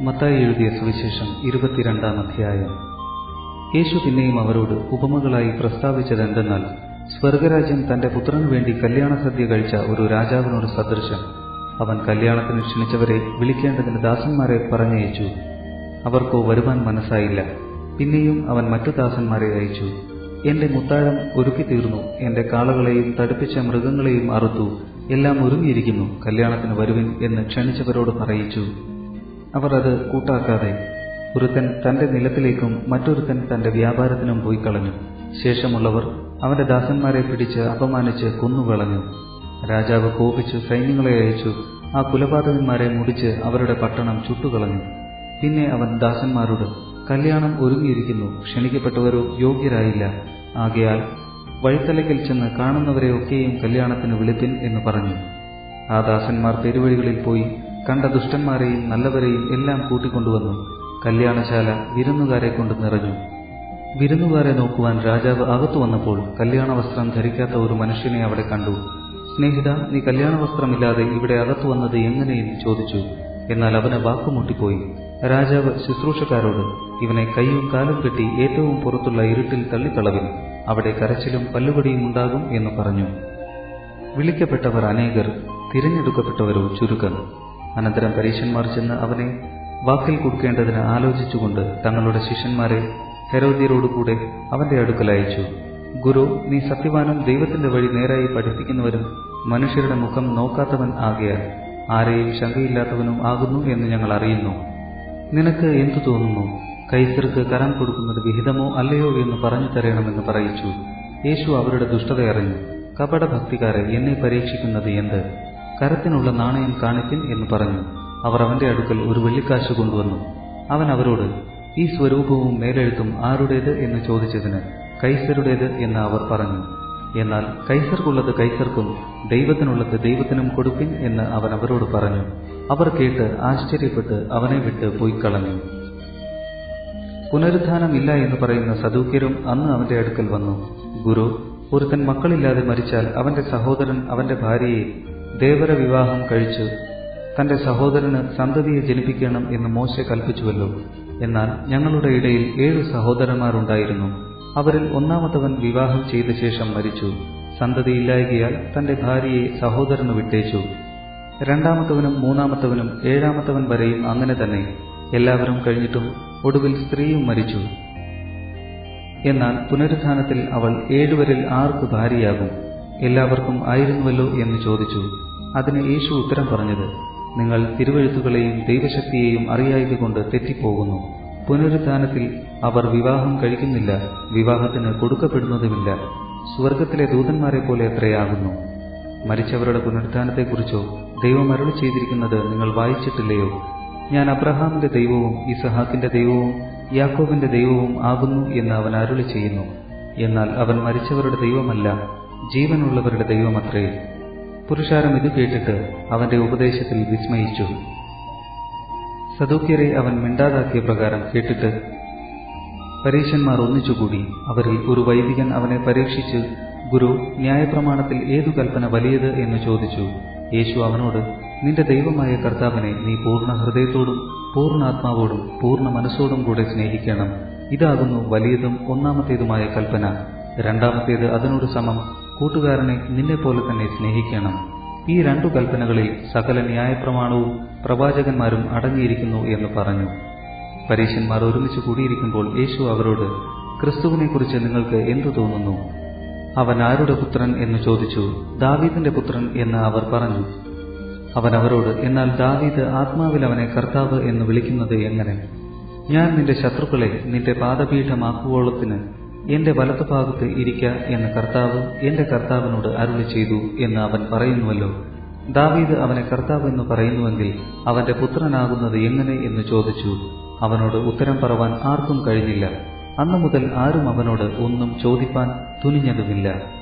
മത്തായി എഴുതിയ സുവിശേഷം ഇരുപത്തിരണ്ടാം അധ്യായം. യേശു പിന്നെയും അവരോട് ഉപമകളായി പ്രസ്താവിച്ചതെന്തെന്നാൽ സ്വർഗരാജ്യം തന്റെ പുത്രനു വേണ്ടി കല്യാണ സദ്യ കഴിച്ച ഒരു രാജാവിനോട് സദൃശം അവൻ കല്യാണത്തിന് ക്ഷണിച്ചവരെ വിളിക്കേണ്ടതിന് ദാസന്മാരെ പറഞ്ഞയച്ചു. അവർക്കോ വരുവാൻ മനസ്സായില്ല. പിന്നെയും അവൻ മറ്റു ദാസന്മാരെ അയച്ചു. എന്റെ മുത്താഴം ഒരുക്കി തീർന്നു എന്റെ കാളകളെയും തടുപ്പിച്ച മൃഗങ്ങളെയും അറുത്തു. എല്ലാം ഒരുങ്ങിയിരിക്കുന്നു. കല്യാണത്തിന് വരുവിൻ എന്ന് ക്ഷണിച്ചവരോട് പറയിച്ചു. അവർ അത് കൂട്ടാക്കാതെ ഒരുത്തൻ തന്റെ നിലത്തിലേക്കും മറ്റൊരുത്തൻ തന്റെ വ്യാപാരത്തിനും പോയി കളഞ്ഞു. ശേഷമുള്ളവർ അവന്റെ ദാസന്മാരെ പിടിച്ച് അപമാനിച്ച് കൊന്നുകളഞ്ഞു. രാജാവ് കോപിച്ച് സൈന്യങ്ങളെ അയച്ചു. ആ കുലപാതകന്മാരെ മുടിച്ച് അവരുടെ പട്ടണം ചുട്ടുകളഞ്ഞു. പിന്നെ അവൻ ദാസന്മാരോട് കല്യാണം ഒരുങ്ങിയിരിക്കുന്നു. ക്ഷണിക്കപ്പെട്ടവരോ യോഗ്യരായില്ല. ആകയാൽ വഴിത്തലയ്ക്കൽ ചെന്ന് കാണുന്നവരെയൊക്കെയും കല്യാണത്തിന് വിളിപ്പിൻ എന്ന് പറഞ്ഞു. ആ ദാസന്മാർ പെരുവഴികളിൽ പോയി കണ്ട ദുഷ്ടന്മാരെയും നല്ലവരെയും എല്ലാം കൂട്ടിക്കൊണ്ടുവന്നു. കല്യാണശാല വിരുന്നുകാരെ കൊണ്ട് നിറഞ്ഞു. വിരുന്നുകാരെ നോക്കുവാൻ രാജാവ് അകത്തു വന്നപ്പോൾ കല്യാണ വസ്ത്രം ധരിക്കാത്ത ഒരു മനുഷ്യനെ അവിടെ കണ്ടു. സ്നേഹിത നീ കല്യാണ വസ്ത്രമില്ലാതെ ഇവിടെ അകത്തു വന്നത് എങ്ങനെയെന്ന് ചോദിച്ചു. എന്നാൽ അവന് വാക്കുമുട്ടിപ്പോയി. രാജാവ് ശുശ്രൂഷക്കാരോട് ഇവനെ കൈയും കാലും കെട്ടി ഏറ്റവും പുറത്തുള്ള ഇരുട്ടിൽ തള്ളിക്കളവിൻ. അവിടെ കരച്ചിലും പല്ലുപടിയും ഉണ്ടാകും എന്ന് പറഞ്ഞു. വിളിക്കപ്പെട്ടവർ അനേകർ തിരഞ്ഞെടുക്കപ്പെട്ടവരോ ചുരുക്കം. അനന്തരം പരീക്ഷന്മാർ ചെന്ന് അവനെ വാക്കിൽ കൊടുക്കേണ്ടതിന് ആലോചിച്ചുകൊണ്ട് തങ്ങളുടെ ശിഷ്യന്മാരെ ഹെരോദ്യരോടുകൂടെ അവന്റെ അടുക്കൽ അയച്ചു. ഗുരു നീ സത്യവാനും ദൈവത്തിന്റെ വഴി നേരായി പഠിപ്പിക്കുന്നവരും മനുഷ്യരുടെ മുഖം നോക്കാത്തവൻ ആകയാൽ ആരെയും ശങ്കയില്ലാത്തവനും ആകുന്നു എന്ന് ഞങ്ങൾ അറിയുന്നു. നിനക്ക് എന്തു തോന്നുന്നു? കൈസർക്ക് കരം കൊടുക്കുന്നത് വിഹിതമോ അല്ലയോ എന്ന് പറഞ്ഞു തരണമെന്ന് പറയിച്ചു. യേശു അവരുടെ ദുഷ്ടത അറിഞ്ഞു കപടഭക്തിക്കാരെ എന്നെ പരീക്ഷിക്കുന്നത് എന്ത്? കരത്തിനുള്ള നാണയം കാണിക്കും എന്ന് പറഞ്ഞു. അവർ അവന്റെ അടുക്കൽ ഒരു വെള്ളിക്കാശ് കൊണ്ടുവന്നു. അവൻ അവരോട് ഈ സ്വരൂപവും മേലെഴുത്തും ആരുടേത്? എന്ന് ചോദിച്ചതിന് കൈസരുടേത്? എന്ന് അവർ പറഞ്ഞു. എന്നാൽ കൈസർക്കുള്ളത് കൈസർക്കും ദൈവത്തിനുള്ളത് ദൈവത്തിനും കൊടുപ്പിൻ എന്ന് അവൻ അവരോട് പറഞ്ഞു. അവർ കേട്ട് ആശ്ചര്യപ്പെട്ട് അവനെ വിട്ട് പോയിക്കളഞ്ഞു പുനരുദ്ധാനമില്ല എന്ന് പറയുന്ന സദൂക്യരും അന്ന് അവന്റെ അടുക്കൽ വന്നു. ഗുരു ഒരുത്തൻ മക്കളില്ലാതെ മരിച്ചാൽ അവന്റെ സഹോദരൻ അവന്റെ ഭാര്യയെ ദേവര വിവാഹം കഴിച്ചു തന്റെ സഹോദരന് സന്തതിയെ ജനിപ്പിക്കണം എന്ന് മോശ കൽപ്പിച്ചുവല്ലോ. എന്നാൽ ഞങ്ങളുടെ ഇടയിൽ ഏഴ് സഹോദരന്മാരുണ്ടായിരുന്നു. അവരിൽ ഒന്നാമത്തവൻ വിവാഹം ചെയ്ത ശേഷം മരിച്ചു. സന്തതിയില്ലായകയാൽ തന്റെ ഭാര്യയെ സഹോദരന് വിട്ടേച്ചു. രണ്ടാമത്തവനും മൂന്നാമത്തവനും ഏഴാമത്തവൻ വരെയും അങ്ങനെ തന്നെ. എല്ലാവരും കഴിഞ്ഞിട്ടും ഒടുവിൽ സ്ത്രീയും മരിച്ചു. എന്നാൽ പുനരുത്ഥാനത്തിൽ അവൾ ഏഴുവരിൽ ആർക്ക് ഭാര്യയാകും? എല്ലാവർക്കും ആയിരുന്നുവല്ലോ എന്ന് ചോദിച്ചു. അതിന് യേശു ഉത്തരം പറഞ്ഞത് നിങ്ങൾ തിരുവഴുത്തുകളെയും ദൈവശക്തിയെയും അറിയായതുകൊണ്ട് തെറ്റിപ്പോകുന്നു. പുനരുദ്ധാനത്തിൽ അവർ വിവാഹം കഴിക്കുന്നില്ല വിവാഹത്തിന് കൊടുക്കപ്പെടുന്നതുമില്ല. സ്വർഗത്തിലെ ദൂതന്മാരെ പോലെ എത്രയാകുന്നു മരിച്ചവരുടെ പുനരുദ്ധാനത്തെക്കുറിച്ചോ ദൈവം അരുളി ചെയ്തിരിക്കുന്നത് നിങ്ങൾ വായിച്ചിട്ടില്ലയോ? ഞാൻ അബ്രഹാമിന്റെ ദൈവവും ഇസഹാക്കിന്റെ ദൈവവും യാക്കോബിന്റെ ദൈവവും ആകുന്നു എന്ന് അവൻ അരുളി ചെയ്യുന്നു. എന്നാൽ അവൻ മരിച്ചവരുടെ ദൈവമല്ല ജീവനുള്ളവരുടെ ദൈവമത്രേ. പുരുഷാരം ഇത് കേട്ടിട്ട് അവന്റെ ഉപദേശത്തിൽ വിസ്മയിച്ചു. സദൂക്യരെ അവൻ മിണ്ടാതാക്കിയ പ്രകാരം കേട്ടിട്ട് പരീക്ഷന്മാർ ഒന്നിച്ചുകൂടി അവരിൽ ഒരു വൈദികൻ അവനെ പരീക്ഷിച്ച് ഗുരു ന്യായപ്രമാണത്തിൽ ഏതു കൽപ്പന വലിയത്? എന്ന് ചോദിച്ചു. യേശു അവനോട് നിന്റെ ദൈവമായ കർത്താവിനെ നീ പൂർണ ഹൃദയത്തോടും പൂർണാത്മാവോടും പൂർണ മനസ്സോടും കൂടെ സ്നേഹിക്കണം. ഇതാകുന്നു വലിയതും ഒന്നാമത്തേതുമായ കൽപ്പന. രണ്ടാമത്തേത് അതിനോട് സമം. കൂട്ടുകാരനെ നിന്നെപ്പോലെ തന്നെ സ്നേഹിക്കണം. ഈ രണ്ടു കൽപ്പനകളിൽ സകല ന്യായപ്രമാണവും പ്രവാചകന്മാരും അടങ്ങിയിരിക്കുന്നു എന്ന് പറഞ്ഞു. പരീശന്മാർ ഒരുമിച്ച് കൂടിയിരിക്കുമ്പോൾ യേശു അവരോട് ക്രിസ്തുവിനെക്കുറിച്ച് നിങ്ങൾക്ക് എന്തു തോന്നുന്നു? അവൻ ആരുടെ പുത്രൻ? എന്ന് ചോദിച്ചു. ദാവീദിന്റെ പുത്രൻ എന്ന് അവർ പറഞ്ഞു. അവൻ അവരോട് എന്നാൽ ദാവീദ് ആത്മാവിൽ അവനെ കർത്താവ് എന്ന് വിളിക്കുന്നത് എങ്ങനെ? ഞാൻ നിന്റെ ശത്രുക്കളെ നിന്റെ പാദപീഠമാക്കുവോളത്തിന് എന്റെ വലത്തുഭാഗത്ത് ഇരിക്ക എന്ന് കർത്താവ് എന്റെ കർത്താവിനോട് അരുളി ചെയ്തു എന്ന് അവൻ പറയുന്നുവല്ലോ. ദാവീദ് അവനെ കർത്താവ് എന്ന് പറയുന്നുവെങ്കിൽ അവന്റെ പുത്രനാകുന്നത് എങ്ങനെ എന്ന് ചോദിച്ചു. അവനോട് ഉത്തരം പറവാൻ ആർക്കും കഴിഞ്ഞില്ല. അന്നു മുതൽ ആരും അവനോട് ഒന്നും ചോദിപ്പാൻ തുനിഞ്ഞതുമില്ല.